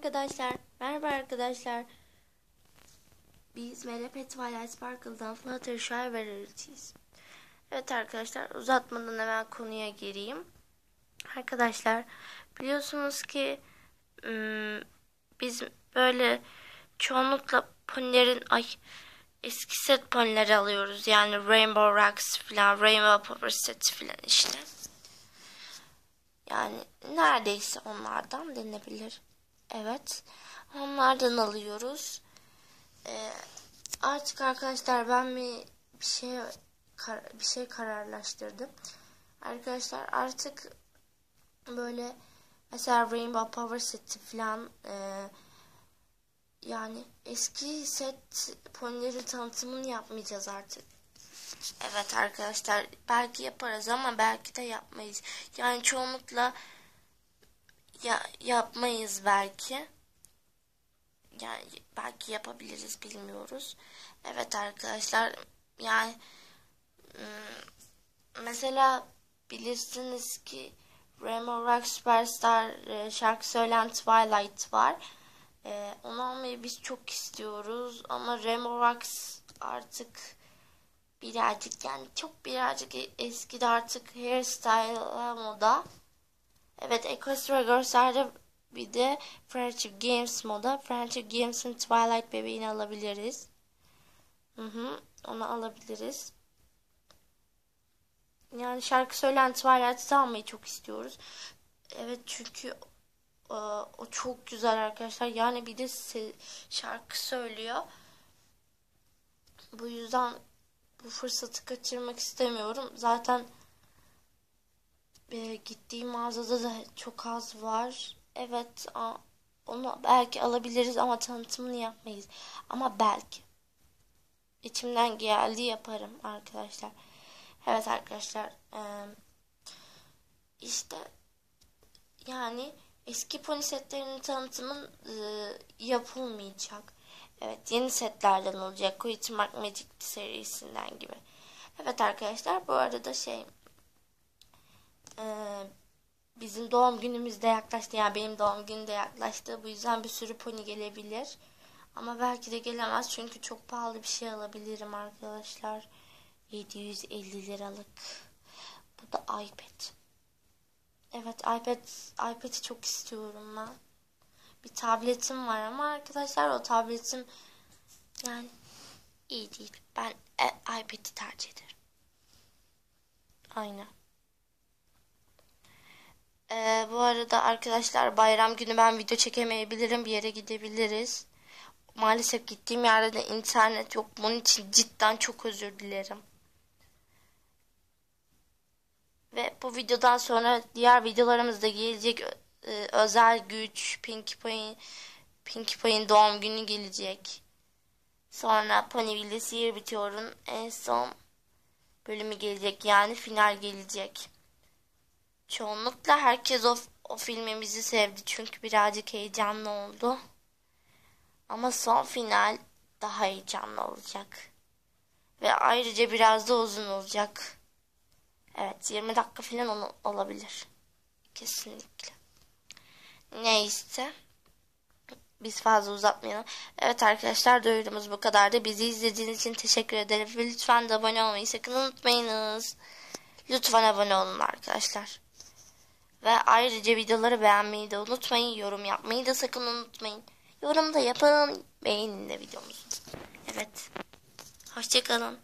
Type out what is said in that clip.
arkadaşlar. Merhaba arkadaşlar. Biz MLP Twilight Sparkle'dan Fluttershy vereceğiz. Evet arkadaşlar uzatmadan hemen konuya gireyim. Arkadaşlar biliyorsunuz ki ım, biz böyle çoğunlukla ponilerin ay eski set ponileri alıyoruz. Yani Rainbow Rocks falan, Rainbow Power Set falan işte. Yani neredeyse onlardan denilebilir. Evet. Onlardan alıyoruz. Ee, artık arkadaşlar ben bir, bir şey bir şey kararlaştırdım. Arkadaşlar artık böyle mesela Rainbow Power seti falan e, yani eski set ponileri tanıtımını yapmayacağız artık. Evet arkadaşlar belki yaparız ama belki de yapmayız. Yani çoğunlukla ya yapmayız belki. Yani belki yapabiliriz bilmiyoruz. Evet arkadaşlar yani mesela bilirsiniz ki Rainbow Rock Superstar şarkı söyleyen Twilight var. Onu almayı biz çok istiyoruz ama Rocks artık birazcık yani çok birazcık eskidi artık hairstyle moda. Evet Equestria Girls'larda bir de Friendship Games moda. Friendship Games'in Twilight bebeğini alabiliriz. Hı hı, onu alabiliriz. Yani şarkı söyleyen Twilight'ı almayı çok istiyoruz. Evet çünkü o çok güzel arkadaşlar. Yani bir de şarkı söylüyor. Bu yüzden bu fırsatı kaçırmak istemiyorum. Zaten e, gittiğim mağazada da çok az var. Evet onu belki alabiliriz ama tanıtımını yapmayız. Ama belki. İçimden geldi yaparım arkadaşlar. Evet arkadaşlar. E, işte yani eski pony setlerinin tanıtımın e, yapılmayacak. Evet yeni setlerden olacak. Quit Mark Magic serisinden gibi. Evet arkadaşlar bu arada şey e, bizim doğum günümüz de yaklaştı. Yani benim doğum günüm de yaklaştı. Bu yüzden bir sürü pony gelebilir. Ama belki de gelemez. Çünkü çok pahalı bir şey alabilirim arkadaşlar. 750 liralık. Bu da iPad. Evet iPad iPad'i çok istiyorum ben bir tabletim var ama arkadaşlar o tabletim yani iyi değil. Ben e, iPad'i tercih ederim. Aynen. Ee, bu arada arkadaşlar bayram günü ben video çekemeyebilirim. Bir yere gidebiliriz. Maalesef gittiğim yerde de internet yok. Bunun için cidden çok özür dilerim. Ve bu videodan sonra diğer videolarımızda gelecek e, özel güç, Pinkie Pie'in Pinkie Pie'in doğum günü gelecek. Sonra Ponyville Sihir Bitiyor'un en son bölümü gelecek. Yani final gelecek. Çoğunlukla herkes o, o filmimizi sevdi. Çünkü birazcık heyecanlı oldu. Ama son final daha heyecanlı olacak. Ve ayrıca biraz da uzun olacak. Evet 20 dakika falan olabilir. Kesinlikle. Neyse. Biz fazla uzatmayalım. Evet arkadaşlar duyurumuz bu kadardı. Bizi izlediğiniz için teşekkür ederim. Ve lütfen de abone olmayı sakın unutmayınız. Lütfen abone olun arkadaşlar. Ve ayrıca videoları beğenmeyi de unutmayın. Yorum yapmayı da sakın unutmayın. Yorum da yapın. Beğenin de videomuzu. Evet. Hoşçakalın.